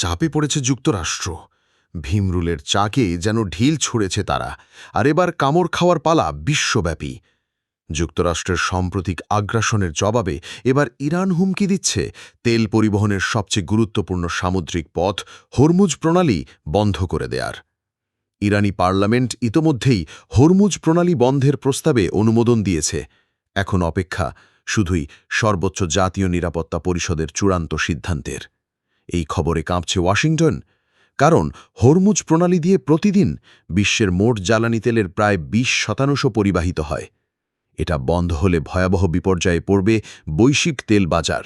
চাপে পড়েছে যুক্তরাষ্ট্র। ভীমরুলের চাকে যেন ঢিল ছুঁড়েছে তারা। আর এবার কামড় খাওয়ার পালা বিশ্বব্যাপী। যুক্তরাষ্ট্রের সাম্প্রতিক আগ্রাসনের জবাবে এবার ইরান হুমকি দিচ্ছে। তেল পরিবহনের সবচেয়ে গুরুত্বপূর্ণ সামুদ্রিক পথ হরমুজ প্রণালী বন্ধ করে দেয়ার। ইরানি পার্লামেন্ট ইতোমধ্যেই হরমুজ প্রণালী বন্ধের প্রস্তাবে অনুমোদন দিয়েছে। এখন অপেক্ষা শুধুই সর্বোচ্চ জাতীয় নিরাপত্তা পরিষদের চূড়ান্ত সিদ্ধান্তের। এই খবরে কাঁপছে ওয়াশিংটন। কারণ হরমুজ প্রণালী দিয়ে প্রতিদিন বিশ্বের মোট জ্বালানি তেলের প্রায় ২০ শতাংশ পরিবাহিত হয়। এটা বন্ধ হলে ভয়াবহ বিপর্যয়ে পড়বে বৈশ্বিক তেল বাজার।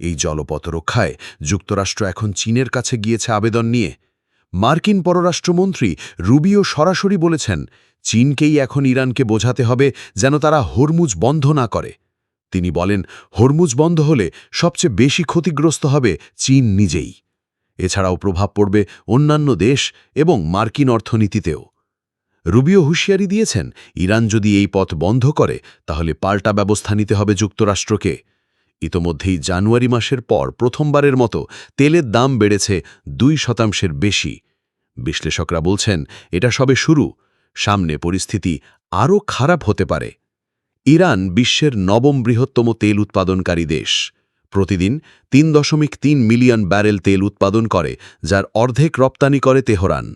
এই জলপথ রক্ষায় যুক্তরাষ্ট্র এখন চীনের কাছে গিয়েছে আবেদন নিয়ে। মার্কিন পররাষ্ট্রমন্ত্রী রুবিও সরাসরি বলেছেন, চীনকেই এখন ইরানকে বোঝাতে হবে যেন তারা হরমুজ বন্ধ না করে। তিনি বলেন, হরমুজ বন্ধ হলে সবচেয়ে বেশি ক্ষতিগ্রস্ত হবে চীন নিজেই। এছাড়াও প্রভাব পড়বে অন্যান্য দেশ এবং মার্কিন অর্থনীতিতেও। রুবিও হুঁশিয়ারি দিয়েছেন, ইরান যদি এই পথ বন্ধ করে, তাহলে পাল্টা ব্যবস্থা নিতে হবে যুক্তরাষ্ট্রকে। ইতোমধ্যেই জানুয়ারি মাসের পর প্রথমবারের মতো তেলের দাম বেড়েছে দুই শতাংশের বেশি। বিশ্লেষকরা বলছেন, এটা সবে শুরু। সামনে পরিস্থিতি আরও খারাপ হতে পারে। ইরান বিশ্বের নবম বৃহত্তম তেল উৎপাদনকারী দেশ। প্রতিদিন তিন দশমিক তিন মিলিয়ন ব্যারেল তেল উৎপাদন করে, যার অর্ধেক রপ্তানি করে তেহরান।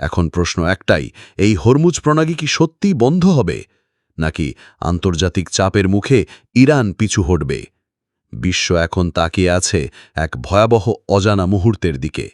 এখন প্রশ্ন একটাই, এই হরমুজ প্রণালী কি সত্যিই বন্ধ হবে? নাকি আন্তর্জাতিক চাপের মুখে ইরান পিছু হটবে? বিশ্ব এখন তাকিয়ে আছে এক ভয়াবহ অজানা মুহূর্তের দিকে।